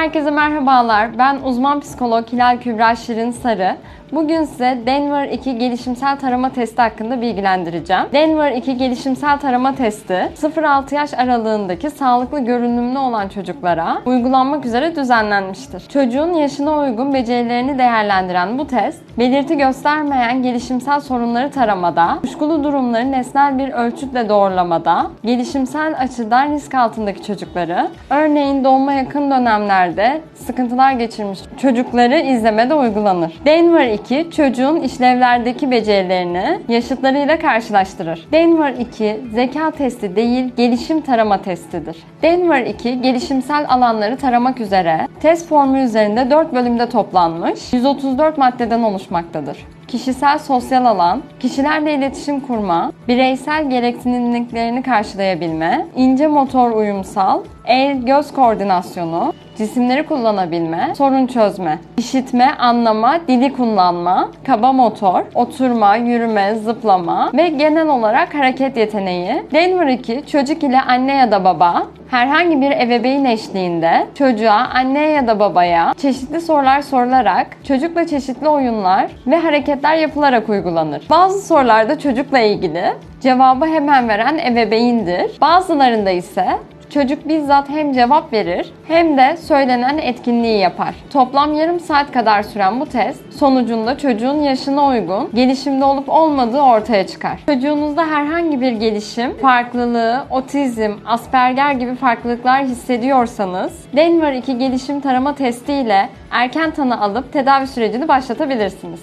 Herkese merhabalar. Ben uzman psikolog Hilal Kübra Şirin Sarı. Bugün size Denver 2 gelişimsel tarama testi hakkında bilgilendireceğim. Denver 2 gelişimsel tarama testi 0-6 yaş aralığındaki sağlıklı görünümlü olan çocuklara uygulanmak üzere düzenlenmiştir. Çocuğun yaşına uygun becerilerini değerlendiren bu test, belirti göstermeyen gelişimsel sorunları taramada, kuşkulu durumları nesnel bir ölçütle doğrulamada, gelişimsel açıdan risk altındaki çocukları, örneğin doğuma yakın dönemlerde sıkıntılar geçirmiş çocukları izlemede uygulanır. Denver 2 çocuğun işlevlerdeki becerilerini yaşıtlarıyla karşılaştırır. Denver 2 zeka testi değil gelişim tarama testidir. Denver 2 gelişimsel alanları taramak üzere test formu üzerinde 4 bölümde toplanmış 134 maddeden oluşmaktadır kişisel sosyal alan, kişilerle iletişim kurma, bireysel gereksinimliklerini karşılayabilme, ince motor uyumsal, el-göz koordinasyonu, cisimleri kullanabilme, sorun çözme, işitme, anlama, dili kullanma, kaba motor, oturma, yürüme, zıplama ve genel olarak hareket yeteneği. Denver 2 çocuk ile anne ya da baba herhangi bir ebeveyn eşliğinde çocuğa, anne ya da babaya çeşitli sorular sorularak çocukla çeşitli oyunlar ve hareketler yapılarak uygulanır. Bazı sorularda çocukla ilgili cevabı hemen veren ebeveyndir. Bazılarında ise Çocuk bizzat hem cevap verir hem de söylenen etkinliği yapar. Toplam yarım saat kadar süren bu test sonucunda çocuğun yaşına uygun gelişimde olup olmadığı ortaya çıkar. Çocuğunuzda herhangi bir gelişim, farklılığı, otizm, Asperger gibi farklılıklar hissediyorsanız Denver 2 gelişim tarama testi ile erken tanı alıp tedavi sürecini başlatabilirsiniz.